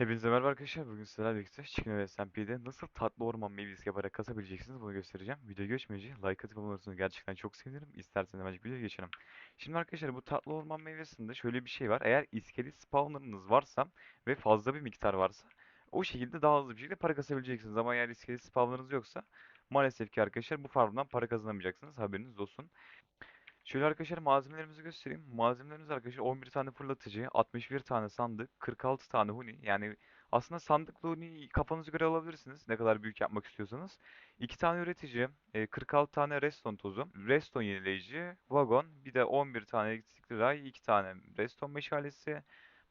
Hepinize merhaba arkadaşlar. Bugün sizlerle birlikte Chicken SMP'de nasıl tatlı orman meyvesi yaparak kasabileceksiniz bunu göstereceğim. Videoya geçmeyince like atıp abone olursanız gerçekten çok sevinirim. İsterseniz hemen videoya geçelim. Şimdi arkadaşlar bu tatlı orman meyvesinde şöyle bir şey var. Eğer iskelet spawnerınız varsa ve fazla bir miktar varsa o şekilde daha hızlı bir şekilde para kasabileceksiniz. Ama eğer iskelet spawnerınız yoksa maalesef ki arkadaşlar bu farmdan para kazanamayacaksınız. Haberiniz olsun. Şöyle arkadaşlar malzemelerimizi göstereyim. Malzemelerimiz arkadaşlar 11 tane fırlatıcı, 61 tane sandık, 46 tane huni. Yani aslında sandıklı huni kafanıza göre alabilirsiniz. Ne kadar büyük yapmak istiyorsanız. 2 tane üretici, e, 46 tane redstone tozu, redstone yenileyici, vagon, bir de 11 tane elektrikli ray, 2 tane redstone meşalesi.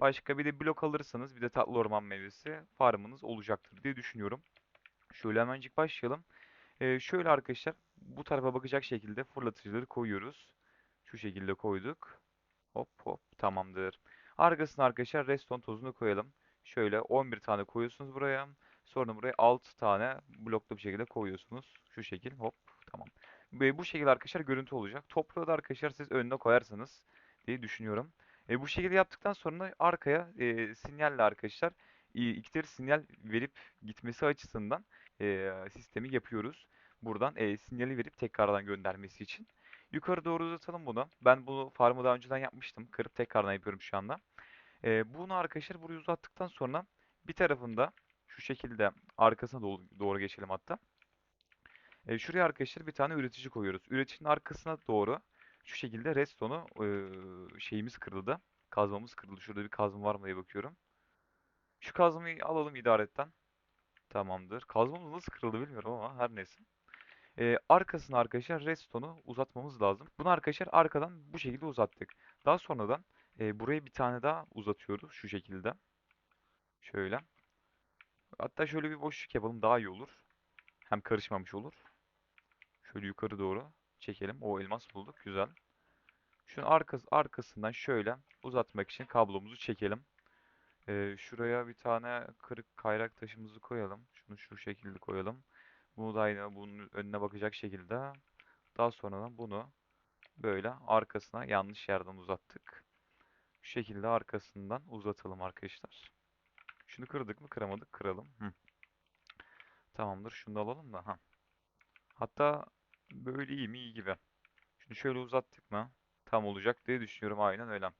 Başka bir de blok alırsanız bir de tatlı orman meyvesi farmınız olacaktır diye düşünüyorum. Şöyle hemencik başlayalım. E, şöyle arkadaşlar bu tarafa bakacak şekilde fırlatıcıları koyuyoruz. Şu şekilde koyduk. Hop hop tamamdır. Arkasına arkadaşlar redstone tozunu koyalım. Şöyle 11 tane koyuyorsunuz buraya. Sonra buraya 6 tane bloklu bir şekilde koyuyorsunuz. Şu şekil hop tamam. Ve bu şekilde arkadaşlar görüntü olacak. Toprağı da arkadaşlar siz önüne koyarsanız diye düşünüyorum. E, bu şekilde yaptıktan sonra arkaya e, sinyalle arkadaşlar ikileri sinyal verip gitmesi açısından e, sistemi yapıyoruz. Buradan e, sinyali verip tekrardan göndermesi için. Yukarı doğru uzatalım bunu. Ben bunu farmı daha önceden yapmıştım. Kırıp tekrardan yapıyorum şu anda. Ee, bunu arkadaşlar buraya uzattıktan sonra bir tarafında şu şekilde arkasına doğru, doğru geçelim hatta. Ee, şuraya arkadaşlar bir tane üretici koyuyoruz. Üreticinin arkasına doğru şu şekilde redstone'u e, şeyimiz kırıldı. Kazmamız kırıldı. Şurada bir kazma var mı diye bakıyorum. Şu kazmayı alalım idaretten. Tamamdır. Kazmamız nasıl kırıldı bilmiyorum ama her neyse. Ee, arkasına arkadaşlar redstone'u uzatmamız lazım. Bunu arkadaşlar arkadan bu şekilde uzattık. Daha sonradan e, buraya bir tane daha uzatıyoruz şu şekilde. Şöyle. Hatta şöyle bir boşluk yapalım daha iyi olur. Hem karışmamış olur. Şöyle yukarı doğru çekelim. O elmas bulduk. Güzel. Şunun arkası, arkasından şöyle uzatmak için kablomuzu çekelim. Ee, şuraya bir tane kırık kayrak taşımızı koyalım. Şunu şu şekilde koyalım. Bunu da aynı bunun önüne bakacak şekilde. Daha sonradan bunu böyle arkasına yanlış yerden uzattık. Şu şekilde arkasından uzatalım arkadaşlar. Şunu kırdık mı? Kıramadık. Kıralım. Hı. Tamamdır. Şunu da alalım da. Ha. Hatta böyle iyi mi? İyi gibi. Şunu şöyle uzattık mı? Tam olacak diye düşünüyorum. Aynen öyle.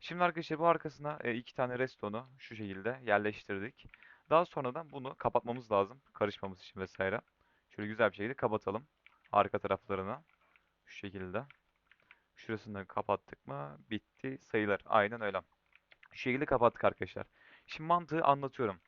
Şimdi arkadaşlar bu arkasına e, iki tane redstone'u şu şekilde yerleştirdik. Daha sonradan bunu kapatmamız lazım. Karışmamız için vesaire. Şöyle güzel bir şekilde kapatalım. Arka taraflarını. Şu şekilde. Şurasını da kapattık mı? Bitti sayılır. Aynen öyle. Şu şekilde kapattık arkadaşlar. Şimdi mantığı anlatıyorum.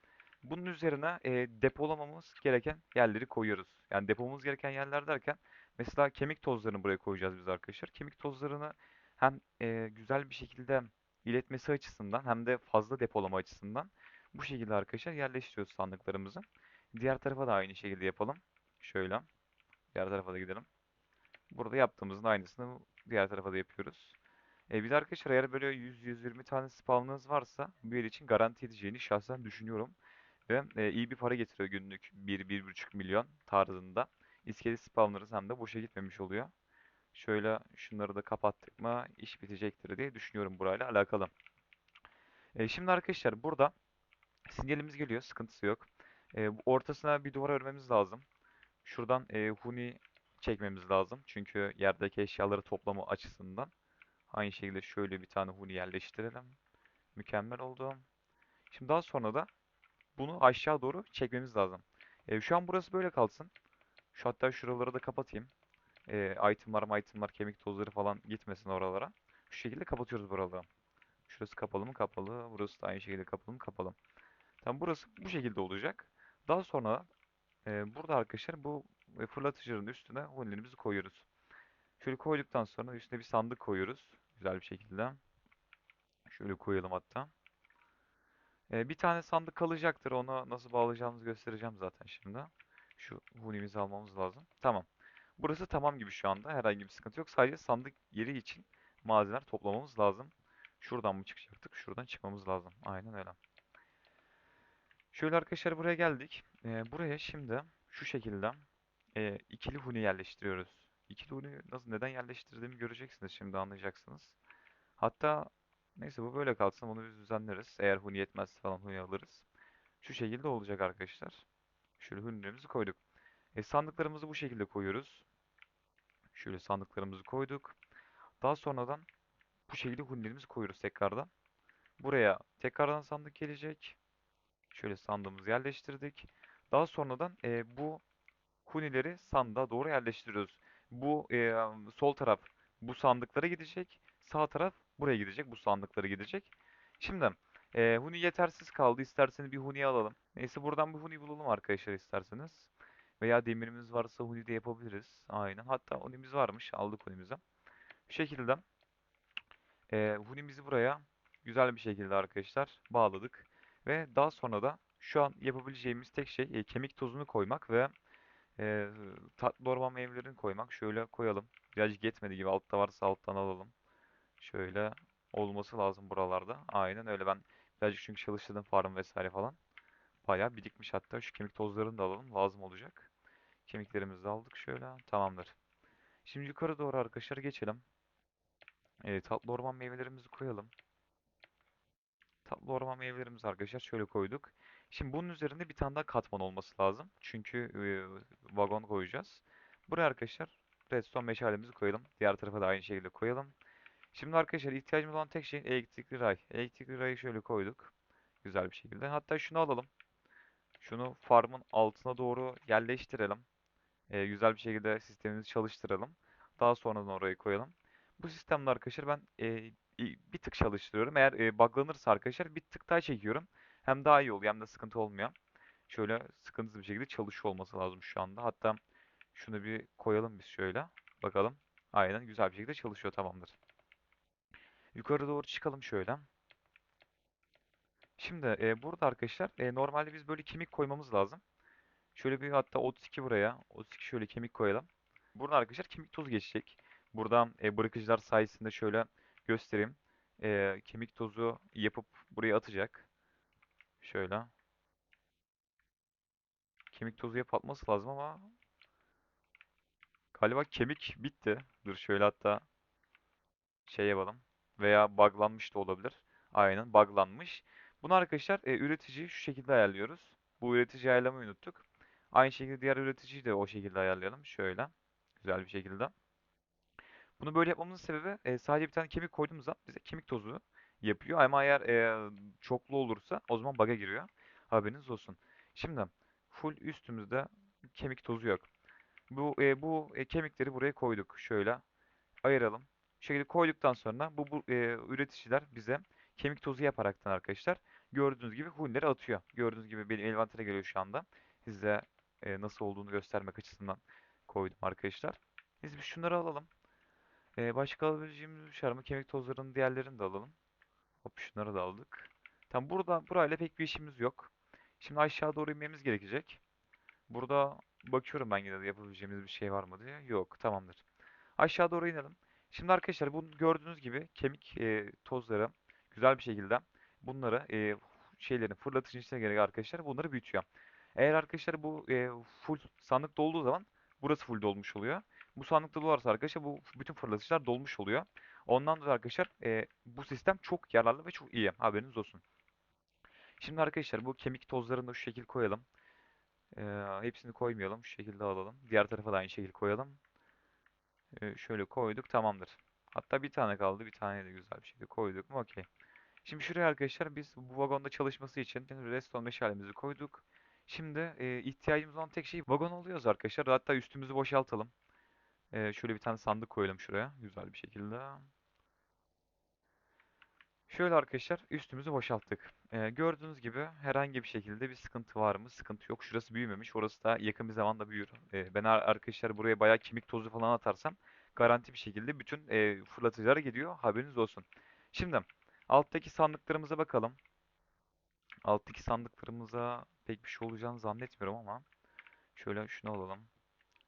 Bunun üzerine e, depolamamız gereken yerleri koyuyoruz. Yani depomamız gereken yerler derken mesela kemik tozlarını buraya koyacağız biz arkadaşlar. Kemik tozlarını hem e, güzel bir şekilde iletmesi açısından hem de fazla depolama açısından bu şekilde arkadaşlar yerleştiriyoruz sandıklarımızı. Diğer tarafa da aynı şekilde yapalım. Şöyle. Diğer tarafa da gidelim. Burada yaptığımızın aynısını diğer tarafa da yapıyoruz. E, bir de arkadaşlar eğer böyle 100-120 tane spawnınız varsa bu yer için garanti edeceğini şahsen düşünüyorum. Ve e, iyi bir para getiriyor günlük 1-1,5 milyon tarzında. İskelet spawnlarınız hem de boşa gitmemiş oluyor. Şöyle şunları da kapattık mı iş bitecektir diye düşünüyorum burayla alakalı. E, şimdi arkadaşlar burada sinyalimiz geliyor sıkıntısı yok. E, ortasına bir duvar örmemiz lazım. Şuradan e, huni çekmemiz lazım. Çünkü yerdeki eşyaları toplama açısından. Aynı şekilde şöyle bir tane huni yerleştirelim. Mükemmel oldu. Şimdi daha sonra da bunu aşağı doğru çekmemiz lazım. E, şu an burası böyle kalsın. Şu hatta şuraları da kapatayım. E, itemlar, itemlar, kemik tozları falan gitmesin oralara. Şu şekilde kapatıyoruz buraları. Şurası kapalı mı? Kapalı. Burası da aynı şekilde kapalı mı? Kapalı. Tamam burası bu şekilde olacak. Daha sonra e, burada arkadaşlar bu e, fırlatıcının üstüne hunilerimizi koyuyoruz. Şöyle koyduktan sonra üstüne bir sandık koyuyoruz. Güzel bir şekilde. Şöyle koyalım hatta. Ee, bir tane sandık kalacaktır. Ona nasıl bağlayacağımızı göstereceğim zaten şimdi. Şu hunimizi almamız lazım. Tamam. Burası tamam gibi şu anda. Herhangi bir sıkıntı yok. Sadece sandık yeri için malzemeler toplamamız lazım. Şuradan mı çıkacaktık? Şuradan çıkmamız lazım. Aynen öyle. Şöyle arkadaşlar buraya geldik. Ee, buraya şimdi şu şekilde e, ikili huni yerleştiriyoruz. İkili huni nasıl neden yerleştirdiğimi göreceksiniz şimdi anlayacaksınız. Hatta neyse bu böyle kalsın bunu biz düzenleriz. Eğer huni yetmezse falan huni alırız. Şu şekilde olacak arkadaşlar. Şöyle hunilerimizi koyduk. E, sandıklarımızı bu şekilde koyuyoruz. Şöyle sandıklarımızı koyduk. Daha sonradan bu şekilde hunilerimizi koyuyoruz tekrardan. Buraya tekrardan sandık gelecek. Şöyle sandığımızı yerleştirdik. Daha sonradan e, bu hunileri sandığa doğru yerleştiriyoruz. Bu e, sol taraf bu sandıklara gidecek. Sağ taraf buraya gidecek. Bu sandıklara gidecek. Şimdi e, huni yetersiz kaldı. İsterseniz bir huni alalım. Neyse buradan bir huni bulalım arkadaşlar isterseniz. Veya demirimiz varsa huni de yapabiliriz. Aynen. Hatta hunimiz varmış. Aldık hunimizi. Bu şekilde e, hunimizi buraya güzel bir şekilde arkadaşlar bağladık. Ve daha sonra da şu an yapabileceğimiz tek şey e, kemik tozunu koymak ve e, tatlı orman meyvelerini koymak. Şöyle koyalım. Birazcık yetmedi gibi. Altta varsa alttan alalım. Şöyle olması lazım buralarda. Aynen öyle. Ben birazcık çünkü çalıştırdım farm vesaire falan. Bayağı birikmiş hatta. Şu kemik tozlarını da alalım. Lazım olacak. Kemiklerimizi de aldık şöyle. Tamamdır. Şimdi yukarı doğru arkadaşlar geçelim. E, tatlı orman meyvelerimizi koyalım. Tatlı orman meyvelerimizi arkadaşlar şöyle koyduk. Şimdi bunun üzerinde bir tane daha katman olması lazım. Çünkü e, vagon koyacağız. Buraya arkadaşlar redstone meşalemizi koyalım. Diğer tarafa da aynı şekilde koyalım. Şimdi arkadaşlar ihtiyacımız olan tek şey elektrikli ray. Elektrikli rayı şöyle koyduk. Güzel bir şekilde. Hatta şunu alalım. Şunu farmın altına doğru yerleştirelim. E, güzel bir şekilde sistemimizi çalıştıralım. Daha sonradan orayı koyalım. Bu sistemde arkadaşlar ben e, bir tık çalıştırıyorum. Eğer e, buglanırsa arkadaşlar bir tık daha çekiyorum. Hem daha iyi oluyor hem de sıkıntı olmuyor. Şöyle sıkıntısız bir şekilde çalışıyor olması lazım şu anda. Hatta şunu bir koyalım biz şöyle. Bakalım. Aynen güzel bir şekilde çalışıyor tamamdır. Yukarı doğru çıkalım şöyle. Şimdi e, burada arkadaşlar e, normalde biz böyle kemik koymamız lazım. Şöyle bir hatta 32 buraya. 32 şöyle kemik koyalım. Burada arkadaşlar kemik tozu geçecek. Buradan e, bırakıcılar sayesinde şöyle göstereyim. E, kemik tozu yapıp buraya atacak. Şöyle. Kemik tozu yapıp lazım ama galiba kemik bitti. Dur şöyle hatta şey yapalım. Veya buglanmış da olabilir. Aynen buglanmış. Bunu arkadaşlar e, üreticiyi şu şekilde ayarlıyoruz. Bu üretici ayarlamayı unuttuk. Aynı şekilde diğer üreticiyi de o şekilde ayarlayalım. Şöyle. Güzel bir şekilde. Bunu böyle yapmamızın sebebi e, sadece bir tane kemik koyduğumuz zaman bize kemik tozu yapıyor. Ama eğer e, çoklu olursa o zaman bug'a giriyor. Haberiniz olsun. Şimdi full üstümüzde kemik tozu yok. Bu e, bu e, kemikleri buraya koyduk. Şöyle ayıralım. Şekilde koyduktan sonra bu, bu e, üreticiler bize kemik tozu yaparaktan arkadaşlar gördüğünüz gibi hunileri atıyor. Gördüğünüz gibi benim envantere geliyor şu anda. Size e, nasıl olduğunu göstermek açısından koydum arkadaşlar. Biz bir şunları alalım. E, başka alabileceğimiz bir şey var? Kemik tozlarının diğerlerini de alalım. Hop şunları da aldık. Tam burada burayla pek bir işimiz yok. Şimdi aşağı doğru inmemiz gerekecek. Burada bakıyorum ben yine de yapabileceğimiz bir şey var mı diye. Yok tamamdır. Aşağı doğru inelim. Şimdi arkadaşlar bunu gördüğünüz gibi kemik e, tozları güzel bir şekilde bunları e, şeylerin fırlatıcı içine gerek arkadaşlar bunları büyütüyor. Eğer arkadaşlar bu e, full sandık dolduğu zaman burası full dolmuş oluyor. Bu sandıkta dolarsa arkadaşlar bu bütün fırlatıcılar dolmuş oluyor. Ondan dolayı arkadaşlar e, bu sistem çok yararlı ve çok iyi. Haberiniz olsun. Şimdi arkadaşlar bu kemik tozlarını da şu şekilde koyalım. E, hepsini koymayalım. Şu şekilde alalım. Diğer tarafa da aynı şekilde koyalım. E, şöyle koyduk. Tamamdır. Hatta bir tane kaldı. Bir tane de güzel bir şekilde koyduk mu? Okey. Şimdi şuraya arkadaşlar biz bu vagonda çalışması için redstone meşalemizi koyduk. Şimdi e, ihtiyacımız olan tek şey vagon oluyoruz arkadaşlar. Hatta üstümüzü boşaltalım. E, şöyle bir tane sandık koyalım şuraya. Güzel bir şekilde. Şöyle arkadaşlar üstümüzü boşalttık. E, gördüğünüz gibi herhangi bir şekilde bir sıkıntı var mı? Sıkıntı yok. Şurası büyümemiş. Orası da yakın bir zamanda büyür. E, ben ar- arkadaşlar buraya bayağı kemik tozu falan atarsam garanti bir şekilde bütün e, fırlatıcılara gidiyor. Haberiniz olsun. Şimdi alttaki sandıklarımıza bakalım. Alttaki sandıklarımıza pek bir şey olacağını zannetmiyorum ama şöyle şunu alalım.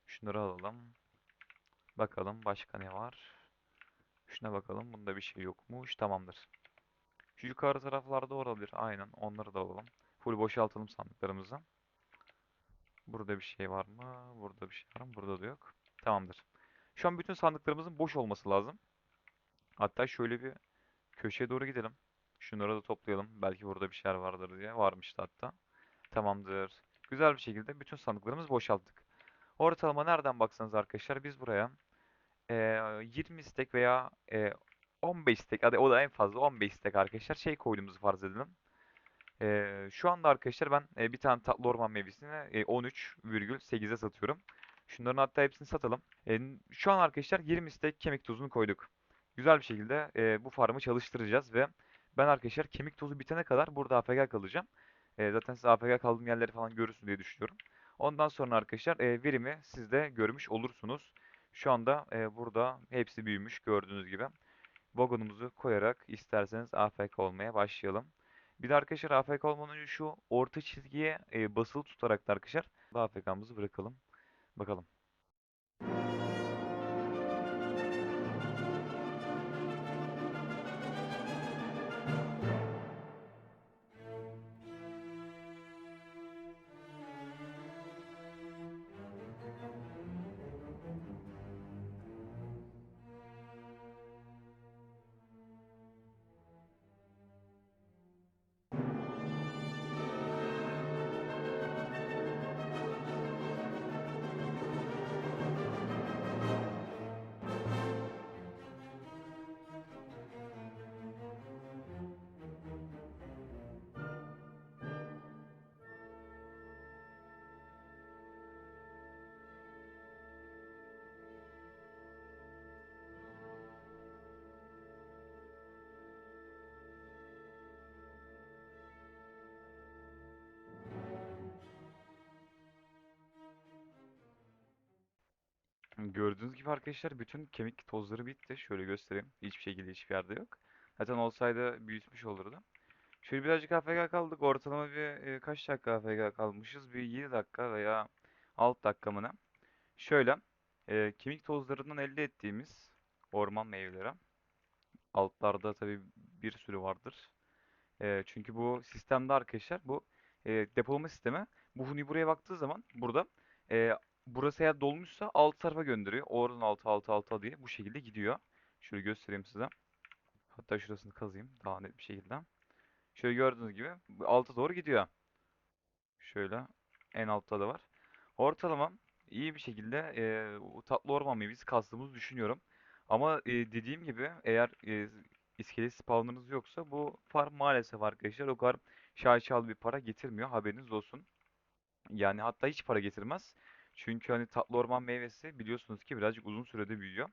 Şunları alalım. Bakalım başka ne var? Şuna bakalım. Bunda bir şey yokmuş. Tamamdır. Şu yukarı taraflarda olabilir. Aynen. Onları da alalım. Full boşaltalım sandıklarımızı. Burada bir şey var mı? Burada bir şey var mı? Burada da yok. Tamamdır. Şu an bütün sandıklarımızın boş olması lazım. Hatta şöyle bir köşeye doğru gidelim. Şunları da toplayalım. Belki burada bir şeyler vardır diye. Varmıştı hatta. Tamamdır. Güzel bir şekilde bütün sandıklarımızı boşalttık. Ortalama nereden baksanız arkadaşlar biz buraya eee 20 stek veya eee 15 stek hadi o da en fazla 15 stek arkadaşlar şey koyduğumuzu farz edelim. Eee, şu anda arkadaşlar ben e, bir tane tatlı orman meyvesini e, 13,8'e satıyorum. Şunların hatta hepsini satalım. E, şu an arkadaşlar 20 stek kemik tozunu koyduk. Güzel bir şekilde e, bu farmı çalıştıracağız ve ben arkadaşlar kemik tozu bitene kadar burada AFK kalacağım. E, zaten siz AFK kaldığım yerleri falan görürsün diye düşünüyorum. Ondan sonra arkadaşlar e, verimi siz de görmüş olursunuz. Şu anda e, burada hepsi büyümüş gördüğünüz gibi. Vagonumuzu koyarak isterseniz AFK olmaya başlayalım. Bir de arkadaşlar AFK olmadan önce şu orta çizgiye e, basılı tutarak da arkadaşlar AFK'mızı bırakalım. Bakalım. Gördüğünüz gibi arkadaşlar bütün kemik tozları bitti. Şöyle göstereyim. Hiçbir şekilde hiçbir yerde yok. Zaten olsaydı büyütmüş olurdu. Şöyle birazcık AFK kaldık. Ortalama bir e, kaç dakika AFK kalmışız? Bir 7 dakika veya 6 dakika mı ne? Şöyle e, kemik tozlarından elde ettiğimiz orman meyveleri. Altlarda tabii bir sürü vardır. E, çünkü bu sistemde arkadaşlar bu e, depolama sistemi bu huni buraya baktığı zaman burada e, burası eğer dolmuşsa alt tarafa gönderiyor. Oradan altı altı altı diye bu şekilde gidiyor. Şöyle göstereyim size. Hatta şurasını kazıyım daha net bir şekilde. Şöyle gördüğünüz gibi alta doğru gidiyor. Şöyle en altta da var. Ortalama iyi bir şekilde e, tatlı orman meyvesi kastığımızı düşünüyorum. Ama e, dediğim gibi eğer e, iskelet spawnlarınız yoksa bu farm maalesef arkadaşlar o kadar şaşalı bir para getirmiyor. Haberiniz olsun. Yani hatta hiç para getirmez. Çünkü hani tatlı orman meyvesi biliyorsunuz ki birazcık uzun sürede büyüyor.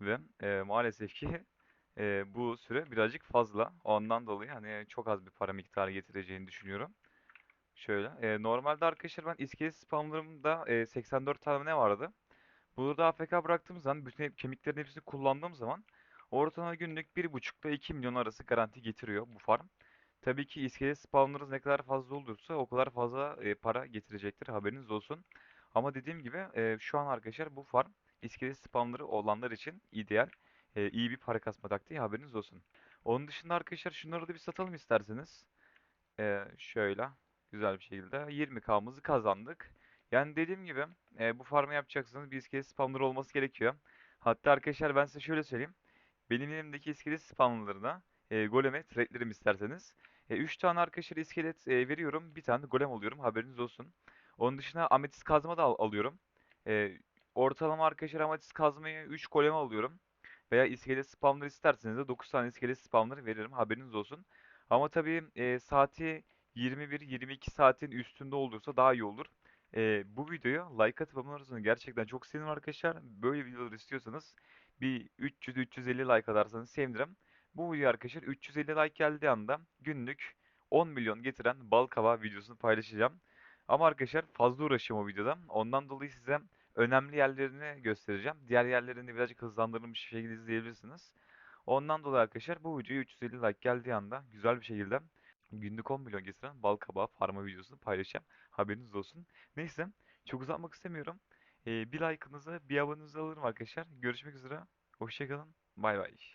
Ve e, maalesef ki e, bu süre birazcık fazla. Ondan dolayı hani çok az bir para miktarı getireceğini düşünüyorum. Şöyle. e, normalde arkadaşlar ben iskelet spamlarımda e, 84 tane ne vardı? Burada AFK bıraktığım zaman bütün kemiklerin hepsini kullandığım zaman ortalama günlük 1.5 ile 2 milyon arası garanti getiriyor bu farm. Tabii ki iskelet spamlarınız ne kadar fazla olursa o kadar fazla e, para getirecektir haberiniz olsun. Ama dediğim gibi e, şu an arkadaşlar bu farm iskelet spamları olanlar için ideal. E, iyi bir para kasma taktiği haberiniz olsun. Onun dışında arkadaşlar şunları da bir satalım isterseniz. E, şöyle güzel bir şekilde 20k'mızı kazandık. Yani dediğim gibi e, bu farmı yapacaksınız bir iskelet spamları olması gerekiyor. Hatta arkadaşlar ben size şöyle söyleyeyim. Benim elimdeki iskelet spamlarına e, goleme trade'lerim isterseniz. 3 tane arkadaşlar iskelet e, veriyorum. Bir tane golem alıyorum. Haberiniz olsun. Onun dışında ametist kazma da al- alıyorum. E, ortalama arkadaşlar ametist kazmayı 3 golem alıyorum. Veya iskelet spamları isterseniz de 9 tane iskelet spamları veririm. Haberiniz olsun. Ama tabii e, saati 21-22 saatin üstünde olursa daha iyi olur. E, bu videoya like atıp abone olursanız gerçekten çok sevinirim arkadaşlar. Böyle videolar istiyorsanız bir 300-350 like atarsanız sevinirim. Bu video arkadaşlar 350 like geldiği anda günlük 10 milyon getiren bal kabağı videosunu paylaşacağım. Ama arkadaşlar fazla uğraşıyorum o videoda. Ondan dolayı size önemli yerlerini göstereceğim. Diğer yerlerini birazcık hızlandırılmış bir şekilde izleyebilirsiniz. Ondan dolayı arkadaşlar bu videoya 350 like geldiği anda güzel bir şekilde günlük 10 milyon getiren bal kabağı farma videosunu paylaşacağım. Haberiniz olsun. Neyse çok uzatmak istemiyorum. Ee, bir like'ınızı bir abonenizi alırım arkadaşlar. Görüşmek üzere. Hoşçakalın. Bay bay.